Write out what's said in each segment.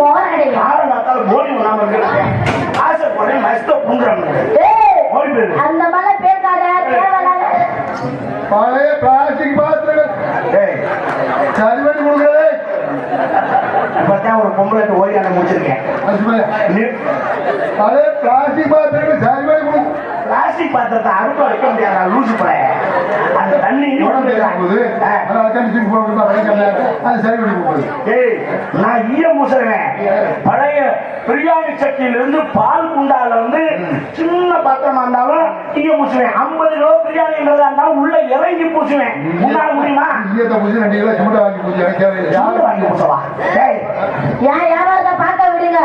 போராடுங்க காலம் காத்தால போடி பண்ணாம இருக்கிறேன் காசை போறேன் மஸ்த ஓடி போயிரு. அந்த பழைய பிளாஸ்டிக் பாத்திரங்கள். ஒரு பொம்பளை முடிச்சிருக்கேன். பழைய பிளாஸ்டிக் பாத்திரங்கள் சரி பண்ணி கொடுக்கும் பிளாஸ்டிக் பாத்திரத்தை அறுக்க வைக்க முடியாதா லூசு போற அந்த தண்ணி அது சரி பண்ணி கொடுக்குறது ஏய் நான் ஈய மூசுறேன் பழைய பிரியாணி சட்டியில இருந்து பால் குண்டால வந்து சின்ன பாத்திரமா இருந்தாலும் ஈய மூசுவேன் ஐம்பது கிலோ பிரியாணின்றதா இருந்தாலும் உள்ள இறங்கி பூசுவேன். உன்னால முடியுமா? ஈயத்தை பூச்சி ரெண்டு கிலோ சிமெண்ட் வாங்கி பூச்சி எனக்கு வாங்கி பூசவா? ஏய். ஏன் வியாபாரத்தை பார்க்க விடுங்க.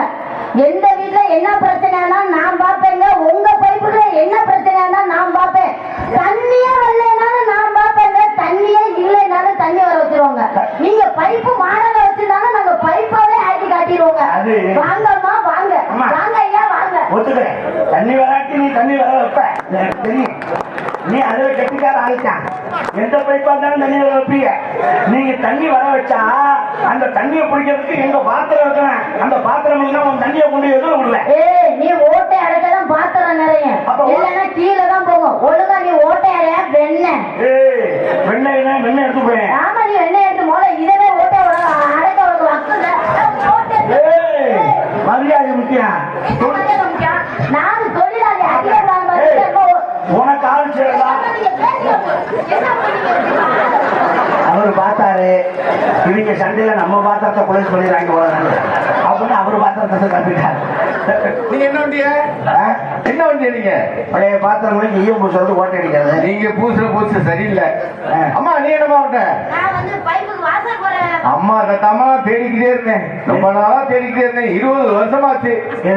எந்த வீட்ல என்ன பிரச்சனைனா நான் பார்ப்பேங்க உங்க பைப்புல என்ன பிரச்சனைனா நான் பார்ப்பேன் தண்ணியே வரலைனாலும் நான் பார்ப்பேங்க தண்ணியே இல்லைனாலும் தண்ணி வர வச்சிருவாங்க நீங்க பைப்பு மாடல வச்சிருந்தாலும் நாங்க பைப்பாவே அது- வாங்கம்மா வாங்க. வாங்க ஐயா வாங்க. ஒத்துக்கிறேன். தண்ணி வராட்டி நீ தண்ணி வர வைப்ப. தெரியும். நீ அதுல கெட்டிக்கார ஆயிட்டான். எந்த பைப்பா இருந்தாலும் தண்ணி வர வைப்பீங்க. நீங்க தண்ணி வர வச்சா அந்த தண்ணியை பிடிக்கிறதுக்கு எங்க பாத்திரம் வைக்கிறேன் அந்த பாத்திரம் இல்லைன்னா உன் தண்ணியை கொண்டு எதுவும் நீ ஓட்டை அடைக்கதான் பாத்திரம் நிறைய இல்லைன்னா கீழே தான் போகும். ஒழுங்கா நீ ஓட்டை அடைய வெண்ணெய் வெண்ணெய் வெண்ணெய் எடுத்து போய் ஆமா நீ வெண்ணெய் எடுத்து போல இதவே ஓட்டை அடைக்க உனக்கு ஏய் மரியாதை முக்கியம். உனக்கு சேரலாம் அவர் பார்த்தாரு. இவங்க சண்டையில நம்ம பாத்திரத்தை பண்ணிடுறாங்க போறாங்க அப்படின்னு அவர் பாத்திரத்தை கப்பிட்டார் நீங்க என்ன வண்டிய? என்ன வண்டியா நீங்க? பழைய பாத்திரங்களுக்கு ஈயம் பூசுறது ஓட்டை அடிக்கிறது. நீங்க பூசுற பூசு சரியில்லை. அம்மா நீ என்னமா வந்து பைப்புக்கு வாசல் போறேன் அம்மா அந்த தம்மா தேடிக்கிட்டே இருந்தேன். ரொம்ப நாளா தேடிக்கிட்டே இருந்தேன். இருபது வருஷமாச்சு.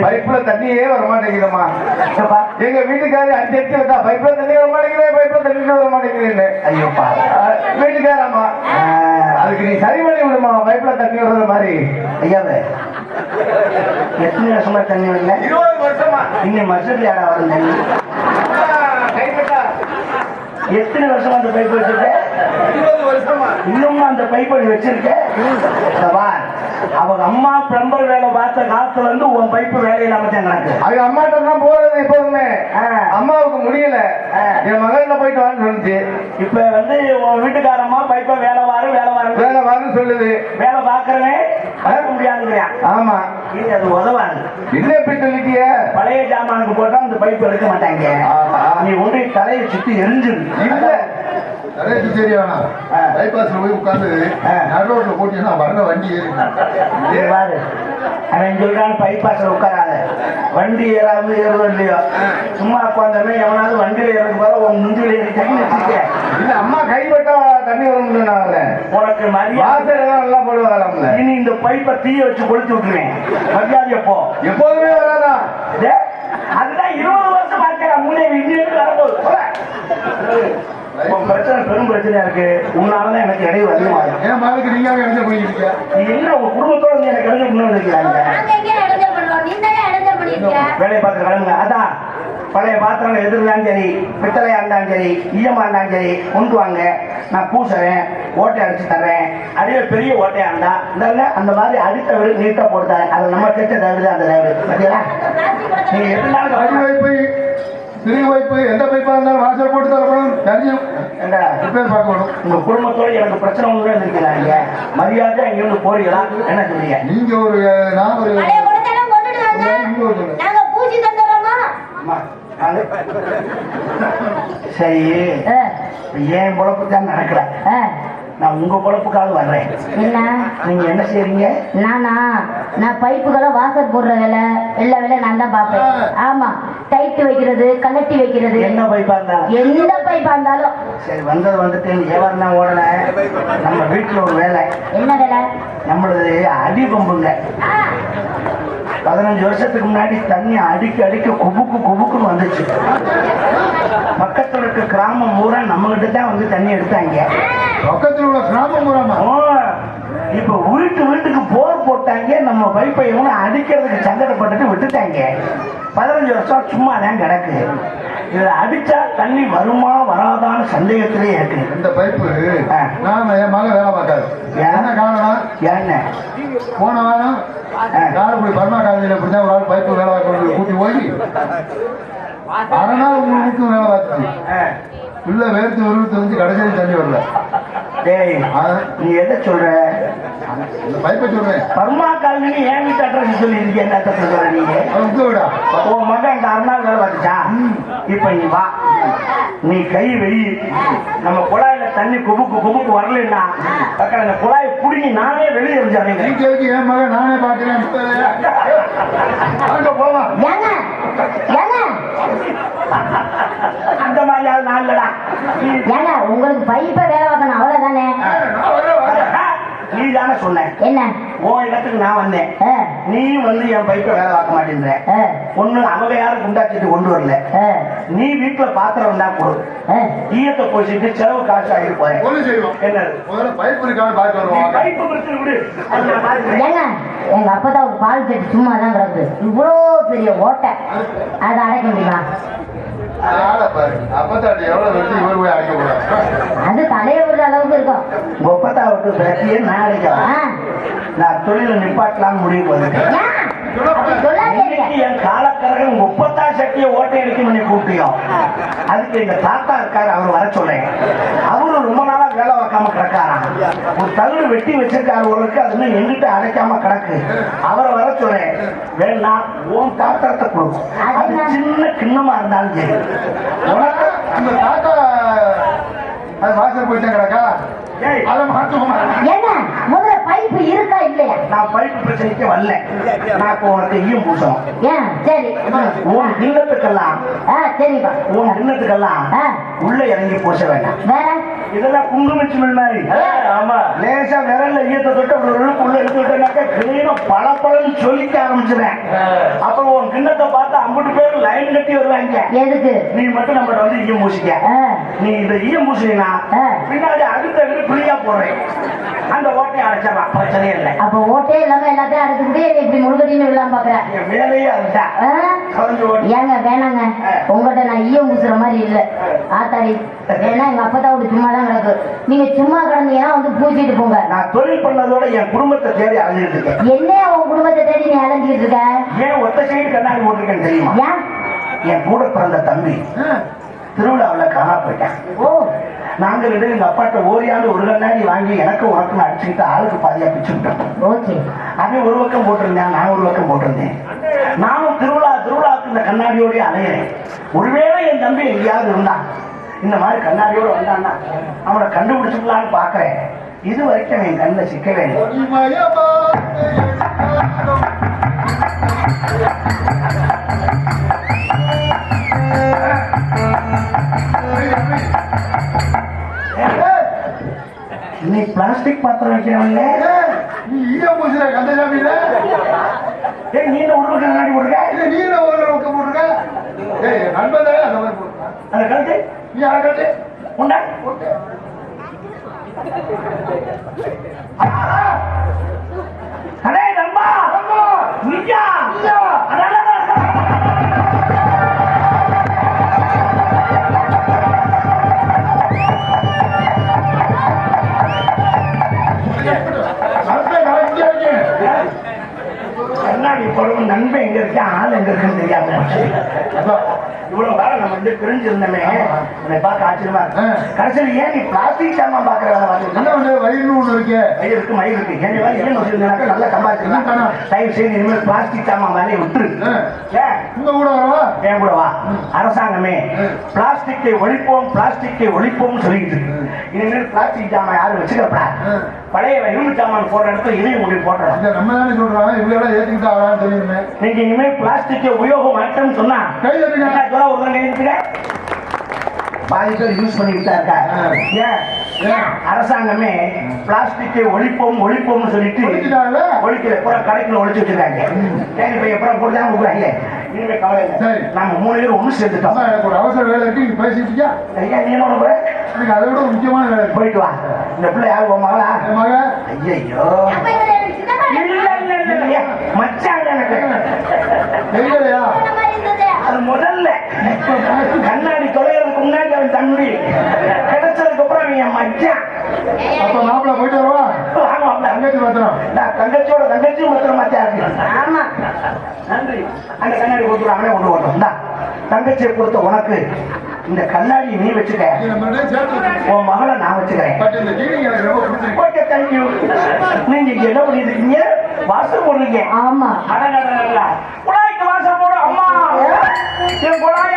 பைப்புல தண்ணியே வர மாட்டேங்குதம்மா எங்க வீட்டுக்காரு அடிச்சு அடிச்சு விட்டா பைப்புல தண்ணி வர மாட்டேங்குது பைப்புல தண்ணி வர மாட்டேங்குதுன்னு ஐயோப்பா. வீட்டுக்காரம்மா. அதுக்கு நீ சரி பண்ணி விடுமா பைப்புல தண்ணி வர்றது மாதிரி. ஐயாவே எத்தனை வருஷமா தண்ணி வரல? இருபது வருஷமா. இன்னும் மசூரி ஆடா வரும் தண்ணி எத்தனை வருஷமா அந்த பைப் வச்சிருக்க? இருபது வருஷமா. இன்னும் அந்த பைப் நீ வச்சிருக்க? இந்த பார், அவங்க அம்மா பிளம்பர் வேலை பார்த்த காலத்துல இருந்து உன் பைப்பு வேலையில்லாம தான் கணக்கு. அது அம்மாட்ட தான் போறது எப்போதுமே. அம்மாவுக்கு முடியல. என் மகள்ல போயிட்டு வான்னு சொன்னுச்சு இப்ப வந்து உன் வீட்டுக்காரம்மா பைப்ப வேலை வாரு வேலை வாரு வேலை வான்னு சொல்லுது. வேலை பாக்குறவன் பார்க்க முடியாதுங்கிறான் ஆமா. இது அது உதவாது. என்ன எப்படி சொல்லிட்டிய? பழைய ஜாமானுக்கு போட்டா அந்த பைப் எடுக்க மாட்டாங்க. நீ ஒன்றை தலையை சுத்தி எரிஞ்சிரு. இல்ல. கரெக்ட் சரியானா ஆ. பைபாஸ்ல போய் உட்காந்து ஆ. நடுரோட்ல போட்டீங்கன்னா வர்ற வண்டி ஏறி இங்க பாரு. அவன் சொல்றான் பைபாஸ்ல உட்காராத. வண்டி ஏறாம ஏறுவோம் இல்லையோ. சும்மா உட்காந்தமே எவனாவது வண்டியில ஏறது போல உன் முந்தியில ஏறிட்டாங்கன்னு வச்சுக்க இல்ல அம்மா கைப்பட்டா தண்ணி வரும்னால உனக்கு மரியாதை நல்லா போடுவாங்கல்ல இனி இந்த பைப்பை தீய வச்சு கொளுத்தி விட்டுருவேன். மரியாதையை போ எப்போதுமே வராதா? அதுதான் இருபது வருஷம் பார்க்கிறேன் முன்னே இன்னும் வரப்போகுது. உன் பிரச்சனை பெரும் பிரச்சனையா இருக்கு. உன்னாலதான் எனக்கு இடையூறு அதிகமாகும் என் மகளுக்கு நீங்க இணைஞ்ச போயிருக்கீங்க நீ என்ன உங்க குடும்பத்தோட வந்து எனக்கு இடைஞ்சல் பண்ண இடைஞ்சல் இடைஞ்சல் பண்ணிருக்க. வேலையை பார்த்து கிளம்புங்க. அதான். பழைய பாத்திரங்கள் எது இருந்தாலும் சரி பித்தளையா இருந்தாலும் சரி ஈயமா இருந்தாலும் சரி கொண்டு வாங்க. நான் பூசுறேன் ஓட்டை அடிச்சு தர்றேன். அதே பெரிய ஓட்டையா இருந்தா இந்த அந்த மாதிரி அடித்த வீடு நீட்டா போட்டு தரேன். அது நம்ம செச்ச தவிடு. அந்த பார்த்தீங்களா நீங்க எதுனாலும் கவலைப்பட- வைப்பு எந்த பைப்பா இருந்தாலும் வாசல் போட்டு தரப்படும் தெரிஞ்சு ஏண்டா, ரிப்பேர் பார்க்கணும் உங்க குடும்பத்தோட எனக்கு பிரச்சனை ஒன்று இருக்கிறாங்க மரியாதை இங்க இருந்து போறீங்களா? என்ன சொல்றீங்க? நீங்க ஒரு நான் ஒரு சரி. ஏன் பொழப்பு தான் நடக்கல நான் உங்க பொழப்புக்காக வர்றேன். என்ன? நீங்க என்ன செய்றீங்க? நானா? நான் பைப்புகளை வாசல் போடுற வேலை. எல்லா வேலையும் நான் தான் பார்ப்பேன். ஆமா. டைட் வைக்கிறது கலட்டி வைக்கிறது. என்ன பைப்பா இருந்தாலும் எந்த பைப்பா இருந்தாலும் சரி வந்தது வந்துட்டு தான் ஓடல? நம்ம வீட்டுல ஒரு வேலை. என்ன வேலை? நம்மளது அடி பம்புங்க பதினஞ்சு வருஷத்துக்கு முன்னாடி தண்ணி அடிக்க அடிக்க குபுக்கு குபுக்குன்னு வந்துச்சு. பக்கத்துல இருக்க கிராமம் பூரா நம்ம கிட்ட தான் வந்து தண்ணி எடுத்தாங்க. பக்கத்துல உள்ள கிராமம் பூராமா? ஓ, இப்ப வீட்டு வீட்டுக்கு போர் போட்டாங்க. நம்ம பைப்பை இவனை அடிக்கிறதுக்கு சங்கடப்பட்டுட்டு விட்டுட்டாங்க. பதினஞ்சு வருஷம் சும்மா தான் கிடக்கு. இதுல அடிச்சா தண்ணி வருமா வராதான்னு சந்தேகத்திலே இருக்கு. இந்த பைப்பு. நான் என் மகன் வேலை பார்க்காது? என்ன காரணம் ஏன்னு போன வாரம் காரைக்குடி பர்மா காலனியில் இப்படிதான் ஒரு ஆள் பைப்பு வேலை பார்க்க கூட்டி போய் அரை நாள் உங்களுக்கு வேலை பார்த்துச்சு. ஆ. உள்ள வேர்த்து உருவி தெரிஞ்சு கடைசியில் தண்ணி வரல. டேய் நீ எதை சொல்ற? பைப்பை சொல்றேன் பர்மா காலனி என் வீட்டு அட்ரஸ் சொல்லி இருக்கேன் என்ன தப்பு சொல்ற நீங்க உன் மகன் இந்த அரை நாள் வேலை பார்த்துச்சா இப்ப நீ வா. நீ கை வெயி நம்ம குழாயில தண்ணி குபுக்கு குபுக்கு வரலன்னா பக்கம் அந்த குழாயை புடுங்கி நானே வெளியே எரிஞ்சாரேங்க நீ கேள்வி என் மகன் நானே ஏங்க அந்த மாதிரியாவது நான் இல்லடா. உங்களுக்கு பைப்பை வேலை பார்க்கணும் அவ்வளவுதானே. நீ தானே சொன்ன. என்ன? உன் இடத்துக்கு நான் வந்தேன். நீ வந்து என் பைப்பை வேலை பார்க்க மாட்டேன்ற. ஒண்ணு அவங்க யாரும் குண்டாச்சிட்டு கொண்டு வரல. நீ வீட்டுல பாத்திரம் வந்தா கொடு. ஈயத்தை போச்சுட்டு செலவு காசு ஆகிட்டு போறேன். ஒண்ணு செய்வோம்? என்னது? முதல்ல பைப் இருக்கான்னு நீ வருவோம். பைப்பு பிரச்சனை விடு. எங்க அப்பதான் ஒரு பால் செட்டு சும்மா தான் கிடக்கு இவ்வளோ பெரிய ஓட்டை. அதை அடைக்க முடியுமா? அது தலையை விடுற அளவுக்கு இருக்கும். உங்க ஒப்பத்தா விட்டு ஆ, அடைக்கலாம் நான் தொழில நிப்பாட்டலாம் முடிவு என் காலக்கரகன் முப்பத்தா சட்டிய ஓட்டை அடிக்கும் பண்ணி கூப்பிட்டியோ. அதுக்கு எங்க தாத்தா இருக்காரு அவர் வர சொல்றேன் அவரு ரொம்ப நாளா வேலை வைக்காம கிடக்காராம். ஒரு தகுடு வெட்டி வச்சிருக்காரு ஒருக்கு அது எங்கிட்ட அடைக்காம கிடக்கு. அவரை வர சொல்றேன் வேணா உன் பாத்திரத்தை கொடுக்கும் அது சின்ன கிண்ணமா இருந்தாலும் சரி. உனக்கு அந்த தாத்தா அது வாசல் போயிட்டே கிடக்கா? ஏய், அதை மாற்றுவோமா பைப்பு இருக்கா இல்லையா? நான் பைப்பு பிரச்சனைக்கு வரல. நான் இப்போ உனக்கு ஈயம் பூசணும். ஏன் சரி. உன் கிண்ணத்துக்கெல்லாம் ஆ சரிப்பா. உன் கிண்ணத்துக்கெல்லாம் ஆ. உள்ள இறங்கி பூச வேண்டாம். வேற? இதெல்லாம் குங்குமச்சி மாதிரி ஆமா. லேசா விரல்ல ஈயத்தை தொட்டு அப்படி ஒரு உள்ள எடுத்து விட்டேனாக்கா கிளீனம் பல பழன்னு சொல்லிக்க ஆரம்பிச்சிடுறேன் அப்புறம் உன் கிண்ணத்தை பார்த்து ஐம்பது பேர் லைன் கட்டி வருவாங்க. எதுக்கு? நீ மட்டும் நம்மகிட்ட வந்து ஈயம் பூசிக்க. நீ இந்த ஈயம் பூசினா. பின்னாடி அடுத்த வீடு புளியா போடுறேன். அந்த ஓட்டையை அடைச்சிடலாம் பிரச்சனையே இல்லை. அப்ப ஓட்டே இல்லாம எல்லாத்தையும் அடைச்சுக்கிட்டு என்னை இப்படி முழுகடின்னு விழாம பாக்குறேன். வேலையே ஏங்க வேணாங்க. உங்கள்கிட்ட நான் ஈயம் பூசுற மாதிரி இல்ல. ஆத்தாடி ஏன்னா எங்க அப்பதான் ஒரு சும்மா தான் கிடக்கு. நீங்க சும்மா கிடந்தீங்கன்னா வந்து பூசிட்டு போங்க. நான் தொழில் பண்ணதோட என் குடும்பத்தை தேடி அலைஞ்சிட்டு இருக்கேன். என்ன உன் குடும்பத்தை தேடி நீ அலைஞ்சிட்டு இருக்க? ஏன் ஒத்த சைடு கண்ணாடி போட்டிருக்கேன்னு தெரியுமா? ஏன்? என் கூட பிறந்த தம்பி திருவிழாவில் காணா போயிட்டேன். ஓ. நாங்க ரெண்டு எங்க அப்பாட்ட ஓரியாண்டு ஒரு கண்ணாடி வாங்கி எனக்கு உனக்கு அடிச்சுக்கிட்டு ஆளுக்கு பாதியா பிச்சுக்கிட்டோம் ஓகே. அவன் ஒரு பக்கம் போட்டிருந்தேன் நான் ஒரு பக்கம் போட்டிருந்தேன். நானும் திருவிழா திருவிழாவுக்கு இந்த கண்ணாடியோடய அலையிறேன். ஒருவேளை என் தம்பி எங்கேயாவது இருந்தான் இந்த மாதிரி கண்ணாடியோட வந்தான்னா அவனை கண்டுபிடிச்சுக்கலான்னு பாக்குறேன் இது வரைக்கும் என் கண்ணில் சிக்கவே இல்லை நீ பிளாஸ்டிக் பாத்திரம் வைக்கிறவங்க நீ ஈயம் பூசுற கந்தசாமியில ஏய் நீ உருவ கண்ணாடி போட்டுருக்க? இல்ல நீ ஒரு பக்கம் ஏய் நண்பன் அந்த மாதிரி போட்டிருக்க. அந்த கழுத்து? நீ யாரை கட்டு உண்டா? நண்பன் எங்க இருக்கா? ஆள் எங்க இருக்குன்னு தெரியாம. இவ்வளவு காலம் நம்ம வந்து பிரிஞ்சிருந்தோமே உன்னை பார்க்க ஆச்சரியமா இருக்கு. கடைசியில் ஏன் நீ பிளாஸ்டிக் சாமான் பாக்குற என்ன ஒண்ணு வயிறு ஒண்ணு இருக்கு? மயில் இருக்கு மயில் இருக்கு. ஏன் நல்லா என்ன சம்பாதிச்சிருக்கா பணம்? தயவு செய்து இனிமேல் பிளாஸ்டிக் சாமான் வேலையை விட்டுரு. என் கூட வா. அரசாங்கமே பிளாஸ்டிக்கை ஒழிப்போம் பிளாஸ்டிக்கை ஒழிப்போம் சொல்லிட்டு. இனிமேல் பிளாஸ்டிக் ஜாமான் யாரும் வச்சுக்கப்படா ஆ. பழைய இரும்பு ஜாமான் போடுற இடத்துல இதையும் முடி போடுறோம் நம்ம தானே சொல்றாங்க இவ்வளவு எல்லாம் ஏத்துக்கிட்டு ஆகலாம்னு சொல்லிருந்தேன் நீங்க இனிமேல் பிளாஸ்டிக்கை உபயோகம் மாட்டோம்னு சொன்னா. பாதி பேர் யூஸ் பண்ணிட்டு தான் இருக்கா ஆ. ஏன்? ஏன்? அரசாங்கமே பிளாஸ்டிக்கை ஒழிப்போம் ஒழிப்போம்னு சொல்லிட்டு? ஒழிக்கல. பூரா கடைக்குள்ள ஒழிச்சு வச்சிருக்காங்க. கேள்வி பைய அப்புறம் போட்டு தான் கொடுக்குறாங்க இனிமே கவலை இல்லை. சரி. நாம மூணு பேரும் ஒண்ணு சேர்ந்துட்டோம். அம்மா எனக்கு ஒரு அவசர வேலை இருக்கு. நீங்க பேசிட்டு இருக்கியா? ஐயா நீ என்ன பண்ண போற? எனக்கு அதை விட ஒரு முக்கியமான வேலை இருக்கு. போயிட்டு வா. இந்த பிள்ளை யாரு? உன் மகளா? என் மக? ஐயோ. மச்சாங்க தெரியலையா? இந்த மாதிரி இருந்தது? அது முதல்ல. கண்ணாடி தொலைகிறதுக்கு முன்னாடி அவன் தம்பி கிடைச்சதுக்கு அப்புறம் அவன் என் மச்சான். அப்ப மாப்பிள்ள போயிட்டு வரவா. தங்கச்சி பத்திரம் நான் தங்கச்சியோட தங்கச்சி நன்றி. அந்த கண்ணாடி கொடுத்து அவனே கொண்டு வரட்டும். இந்தா, தங்கச்சியை கொடுத்த உனக்கு இந்த கண்ணாடி நீ வச்சுக்க. உன் மகளை நான் வச்சுக்கிறேன். நீங்க என்ன பண்ணிட்டு இருக்கீங்க வாசல் போடுறீங்க. ஆமா. அடடடடடட. குழாய்க்கு வாசல் போடு அம்மா என் குழாய்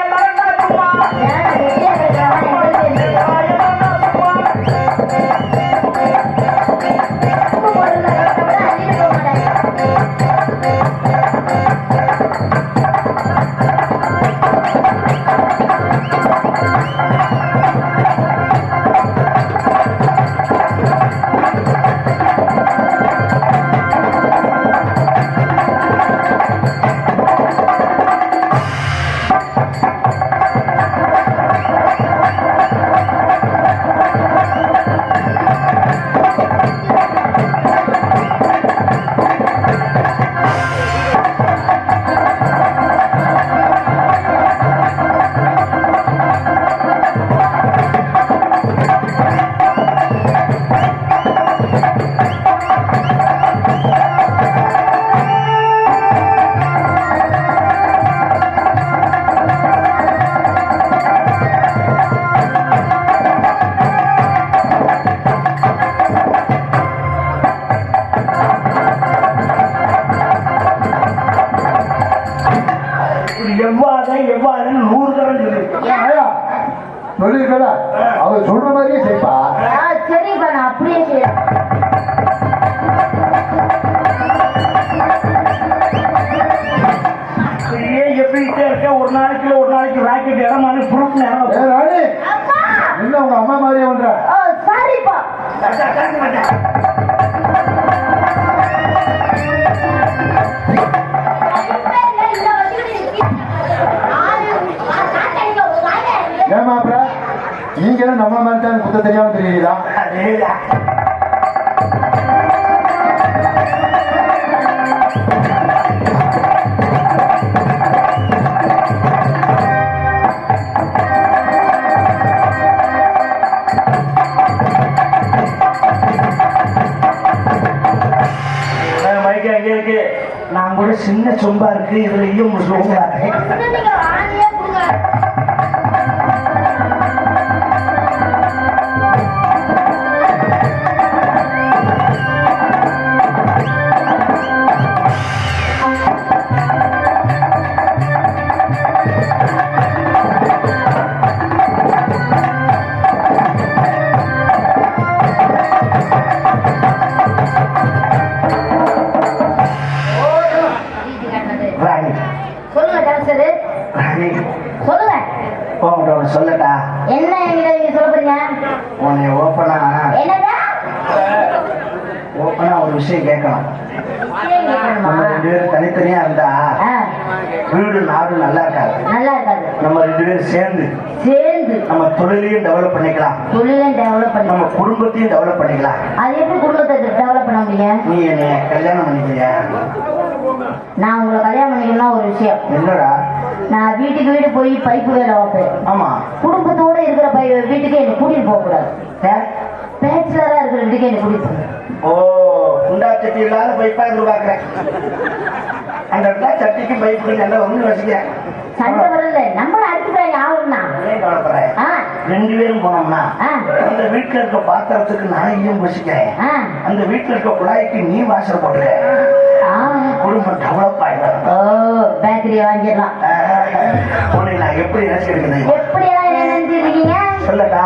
ஒரு நாளைக்கு ஒரு நாளைக்கு ராக்கெட் இடமான ப்ரூஃப் நேரம் என்ன உங்க அம்மா மாதிரியே பண்ற சாரிப்பா நம்ம மாதிரி தான் குத்த தெரியாம தெரியுதா சொம்பா இருக்கு இதுலயும் சொம்பா இருக்கு. சேர்ந்து நம்ம தொழிலையும் டெவலப் பண்ணிக்கலாம். தொழிலும் டெவலப் பண்ணி நம்ம குடும்பத்தையும் டெவலப் பண்ணிக்கலாம். அது எப்படி குடும்பத்தை டெவலப் பண்ண முடியும் நீ என்னை கல்யாணம் பண்ணிக்கிறியா? நான் உங்களை கல்யாணம் பண்ணிக்கணும்னா ஒரு விஷயம். என்னடா? நான் வீட்டுக்கு வீடு போய் பைப்பு வேலை வைப்பேன் ஆமா. குடும்பத்தோட இருக்கிற பை வீட்டுக்கு என்னை கூட்டிட்டு போக கூடாது? பேச்சுலரா இருக்கிற வீட்டுக்கு என்னை கூட்டிட்டு ஓ குண்டா சட்டி இல்லாத பைப்பா பாக்குறேன் அந்த இடத்துல சட்டிக்கு பைப்புக்கு சண்டை வந்து வச்சுக்க. சண்டை வரல ஏன் கவலைப்படுறேன் ஆ. ரெண்டு பேரும் போனோம்னா. அந்த வீட்டுல இருக்க பாத்திரத்துக்கு நான் ஈயம் வச்சுக்கிறேன் ஆ. அந்த வீட்டுல இருக்க குழாய்க்கு நீ வாசல் ஆ. குடும்பம் டெவலப் ஆயிடும். ஓ பேக்கரி வாங்கிடலாம். உன்னை நான் எப்படி நினைச்சிருக்கேன் என்ன நினைச்சிருக்கீங்க சொல்லட்டா?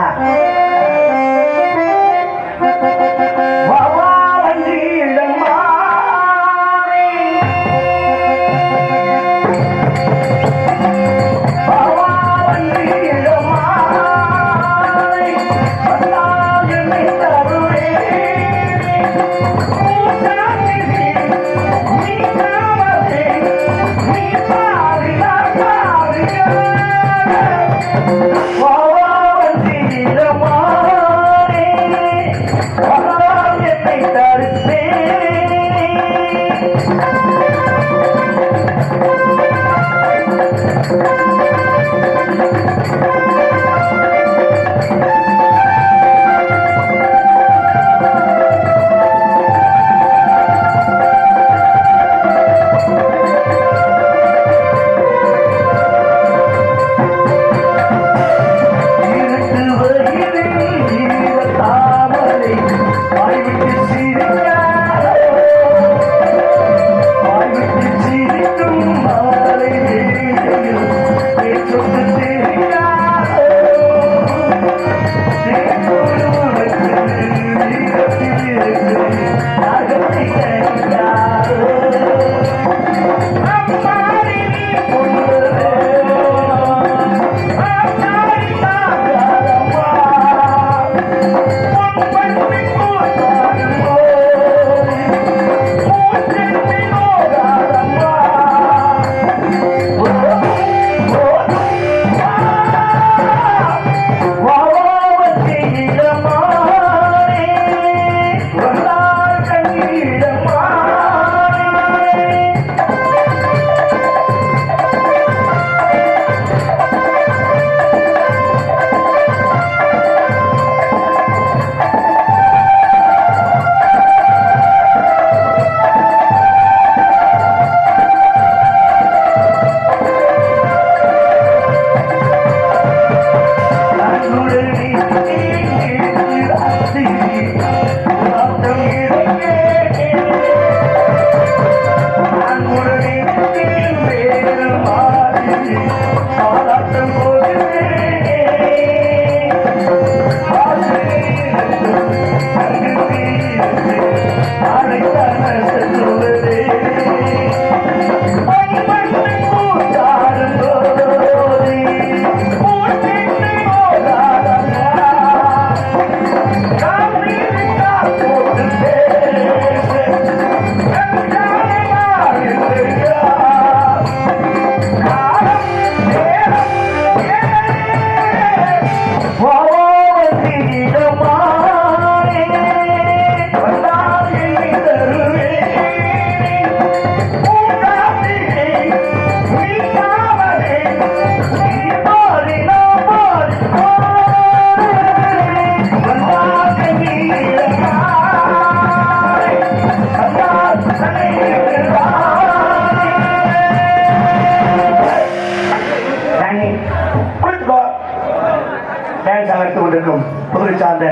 கிராமத்தை சார்ந்த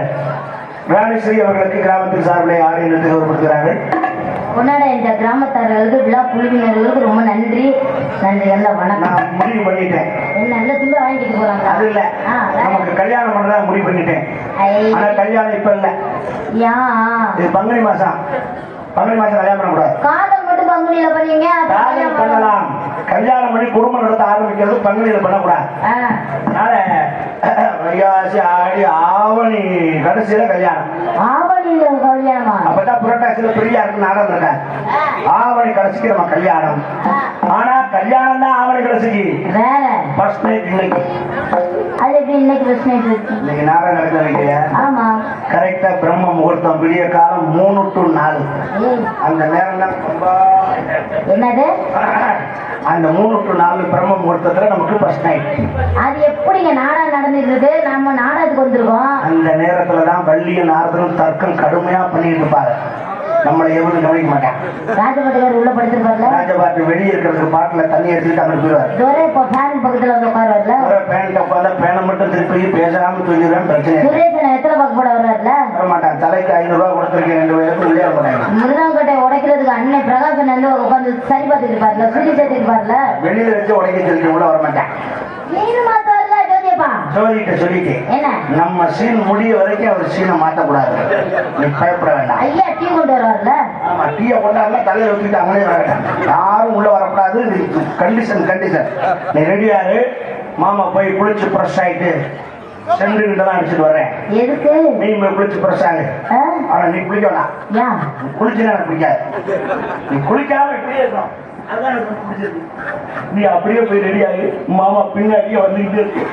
ராணேஸ்வரி அவர்களுக்கு கிராமத்தின் சார்பிலே என்று கௌரவப்படுத்துகிறார்கள். உன்னோட இந்த கிராமத்தார்களுக்கு விழா குழுவினர்களுக்கு ரொம்ப நன்றி. நன்றி எல்லாம் வணக்கம். நான் முடிவு பண்ணிட்டேன். என்ன நல்ல துண்டு வாங்கிட்டு போறாங்க அது இல்ல. நமக்கு கல்யாணம் பண்ணதா முடிவு பண்ணிட்டேன். ஆனா கல்யாணம் இப்ப இல்ல. யா. இது பங்குனி மாசம். பங்குனி மாசம் கல்யாணம் பண்ணக்கூடாது. காதல் மட்டும் பங்குனியில பண்ணீங்க காதல் பண்ணலாம். கல்யாணம் பண்ணி குடும்பம் நடத்த ஆரம்பிக்கிறது பங்குனியில பண்ணக்கூடாது. அதனால வைகாசி ஆடி ஆவணி கடைசியில கல்யாணம். ஆவணியில கல்யாணமா. அப்பதான் புரட்டாசியில பெரியாருக்கு நாடகம் இருக்காது ஆ, ஆவணி கடைசிக்கு நம்ம கல்யாணம். ஆனா கல்யாணம் தான் ஆவணி கடைசிக்கு. ஃபர்ஸ்ட் நைட் இன்னைக்கு. இன்னைக்கு இருக்கு. நாடகம் நடக்குது ஆமா. கரெக்டா பிரம்ம முகூர்த்தம் விடிய காலம் மூணு டு நாலு. அந்த நேரம் தான் ரொம்ப என்னது? அந்த மூணு டு நாலு பிரம்ம முகூர்த்தத்துல நமக்கு ஃபர்ஸ்ட் நைட் அது எப்படிங்க நாடகம் நடந்துட்டு நம்ம நாடகத்துக்கு வந்திருக்கோம். அந்த நேரத்துல தான் வள்ளியும் நாரதனும் தர்க்கம் கடுமையா பண்ணிட்டு இருப்பாரு நம்மளை எவனும் கவனிக்க மாட்டான். ராஜபட்டுக்கார் உள்ள படுத்திருப்பார்ல? ராஜபாட்டு வெளியே இருக்கிறதுக்கு பாட்டில் தண்ணி எடுத்துட்டு அங்கே போயிடுவார். துரை இப்போ ஃபேன் பக்கத்துல வந்து உட்காருவார்ல? ஒரு பேண்ட் உட்காந்தா பேனை மட்டும் திருப்பி பேசாம தூக்கிடுறான்னு பிரச்சனை. சுரேஷன் எத்தனை பக்கம் போட வர்றாருல? வர மாட்டான் தலைக்கு ஐநூறு ரூபா கொடுத்துருக்கேன் ரெண்டு பேருக்கு உள்ளே மிருதங்கட்டை உடைக்கிறதுக்கு அண்ணன் பிரகாசன் வந்து உட்காந்து சரி பார்த்துட்டு இருப்பார்ல? சுடி சேர்த்துட்டு இருப்பார்ல? வெளியில வச்சு உடைக்க சொல்லி உள்ள வர மாட்டான் ஜோதிகிட்ட சொல்லிட்டு என்ன? நம்ம சீன் முடிய வரைக்கும் அவர் சீனை மாற்றக்கூடாது நீ பயப்பட வேண்டாம். ஐயா டீ கொண்டு வருவார்ல? ஆமா டீயை கொண்டாடுனா தலையில ஊற்றிட்டு அவங்களே வர வேண்டாம் யாரும் உள்ள வரக்கூடாது. கண்டிஷன் கண்டிஷன் நீ ரெடியாரு மாமா போய் குளிச்சு ஃப்ரெஷ் ஆயிட்டு சென்று கிட்டலாம் அடிச்சுட்டு வரேன். எதுக்கு? நீ போய் குளிச்சு ஆ? ஆனா நீ குளிக்க நீ குளிச்சுனா எனக்கு பிடிக்காது. நீ குளிக்காம இப்படியே இருக்கணும். அதான் எனக்கு பிடிச்சது நீ அப்படியே போய் ரெடி ஆகி மாமா பின்னாடியே வந்துகிட்டே இருக்கு.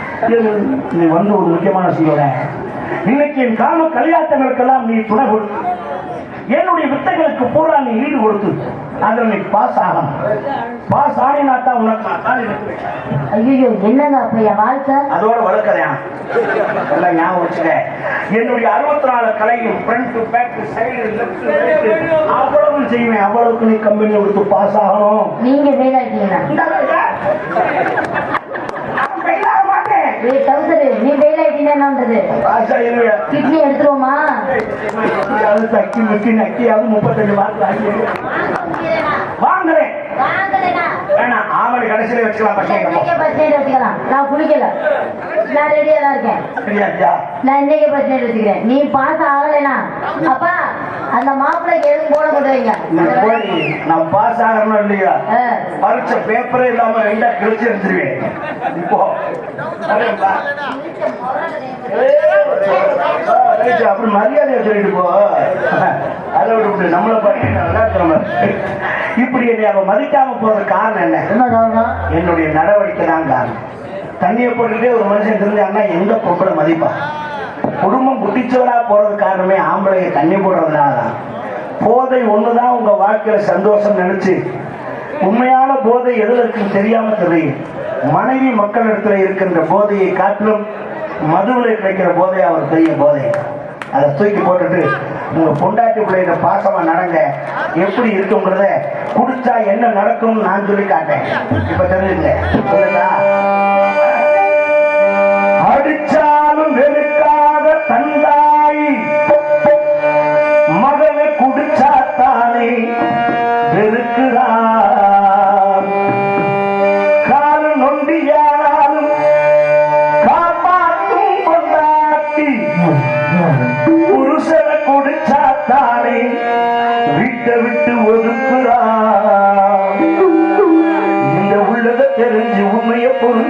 நீ வந்து ஒரு முக்கியமான சொல்லுறேன் இன்னைக்கு என் காம கல்யாணங்களுக்கெல்லாம் நீ துணை கொடுத்து என்னுடைய வித்தைகளுக்கு பூரா நீ ஈடு கொடுத்து அதில் நீ பாஸ் ஆகணும். பாஸ் ஆனினா தான் உனக்கு நான் கட்டுவேன். ஐயோ என்னங்க அப்ப என் வாழ்க்கை? அதோட வளர்க்கலையா? எல்லாம் ஞாபகம் வச்சுக்க. என்னுடைய அறுபத்தி நாலு கலையும் ஃப்ரண்ட் பேக் சைடு லெஃப்ட் அவ்வளவு செய்வேன். அவ்வளவுக்கு நீ கம்பெனி கொடுத்து பாஸ் ஆகணும். நீங்க ஃபெயில் ஆயிட்டீங்கன்னா இந்த அளவுக்கு? நான் fail ஆக மாட்டேன் ஏய் டவுசரு நீ ஃபெயில் ஆயிட்டீங்கன்னா என்னன்றது? கிட்னி எடுத்துருவோமா? தக்கி முக்கி நக்கியாவது முப்பத்தஞ்சு மார்க் வாங்கி வாங்குறேன். ஆவணி கடைசியில வச்சுக்கலாம் இன்னைக்கே பஸ் ஸ்டாண்ட் வச்சுக்கலாம். நான் குளிக்கல. நான் ரெடியா தான் இருக்கேன். நான் இன்னைக்கே பஸ் ஸ்டாண்ட் வச்சுக்கிறேன். நீ பாஸ் ஆகலைனா? அப்பா அந்த மாப்பிள்ளைக்கு எதுவும் போட கொண்டு வைங்க நான் பாஸ் ஆகணும் இல்லையா ஆ. பரீட்சை பேப்பரே இல்லாம ரெண்டா கிழிச்சு எடுத்துருவேன் இப்போ அப்புறம் மரியாதையை சொல்லிட்டு போ. அதை விட்டு நம்மளை பண்ணி இப்படி என்னை அவ மதிக்காம போறது காரணம் என்ன? என்ன காரணம் என்னுடைய நடவடிக்கை தான் காரணம். தண்ணியை போட்டுக்கிட்டே ஒரு மனுஷன் தெரிஞ்சாங்கன்னா எங்க பொம்பளை மதிப்பா? குடும்பம் குட்டிச்சோரா போறது காரணமே ஆம்பளைய தண்ணி போடுறதுனால தான். போதை ஒண்ணுதான் உங்க வாழ்க்கையில சந்தோஷம் நினைச்சு உண்மையான போதை எதுல இருக்குன்னு தெரியாம தெரியும் மனைவி மக்களிடத்துல இருக்கின்ற போதையை காட்டிலும் மதுவில் கிடைக்கிற போதை அவர் பெரிய போதை. அதை தூக்கி போட்டுட்டு உங்க பொண்டாட்டி பிள்ளைகிட்ட பாசமா நடங்க. எப்படி இருக்குங்கிறத குடிச்சா என்ன நடக்கும்னு நான் சொல்லி காட்டேன் இப்ப தெரிஞ்சுங்க.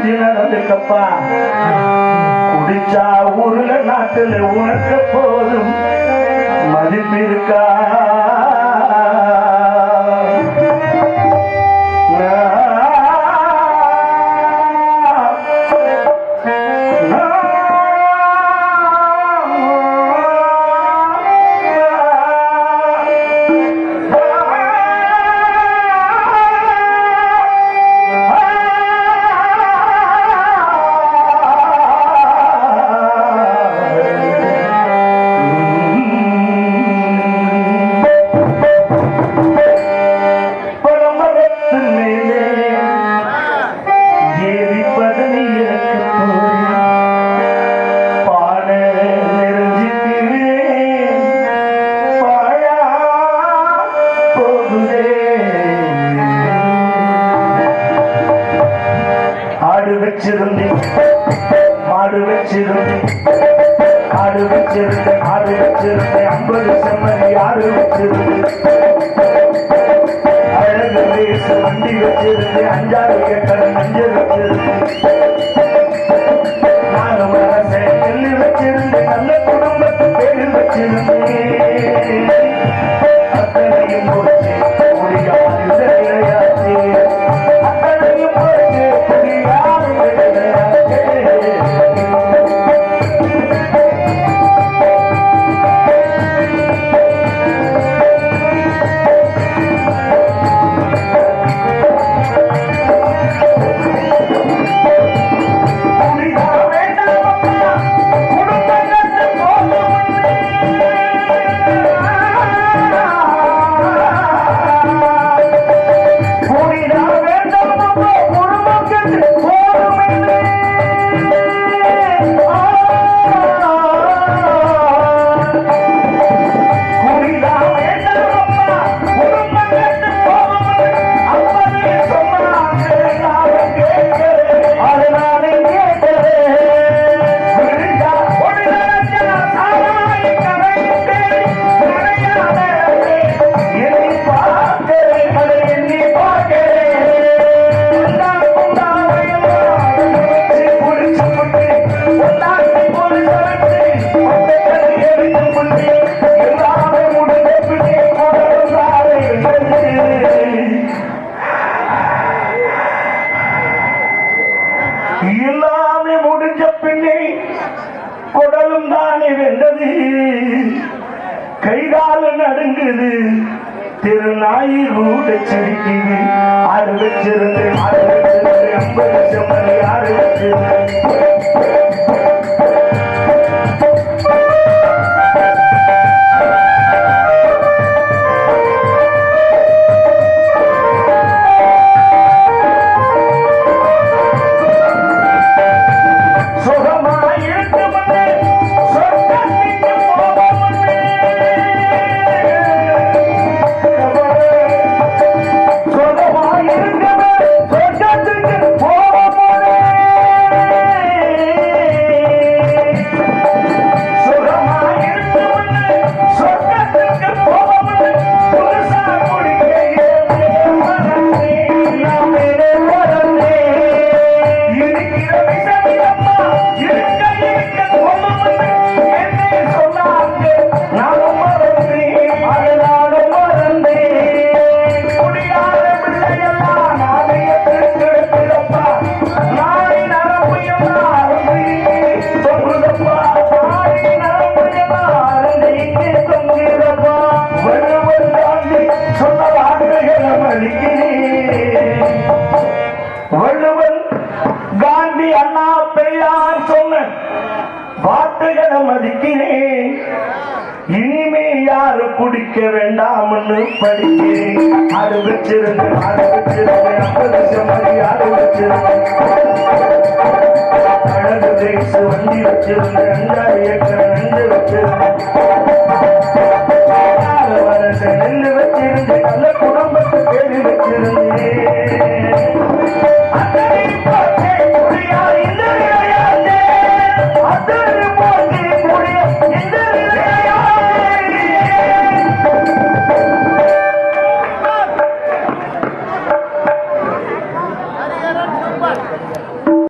உண்மைய நடந்துக்கப்பா குடிச்சா ஊருல நாட்டுல உனக்கு போதும். மதிப்பிருக்கா? வள்ளுவன் காந்தி அண்ணா பெரியார் சொன்ன வார்த்தைகளை மதிக்கிறேன். இனிமே யாரு குடிக்க வேண்டாம்னு படிக்கிறேன். அனுபவிச்சிருந்து அனுபவிச்சிருந்து ஐம்பது லட்சம் மணி அனுபவிச்சிருந்து வண்டி வச்சிருந்து ரெண்டாயிரம் ஏக்கர் நண்டு வச்சிருந்தேன்.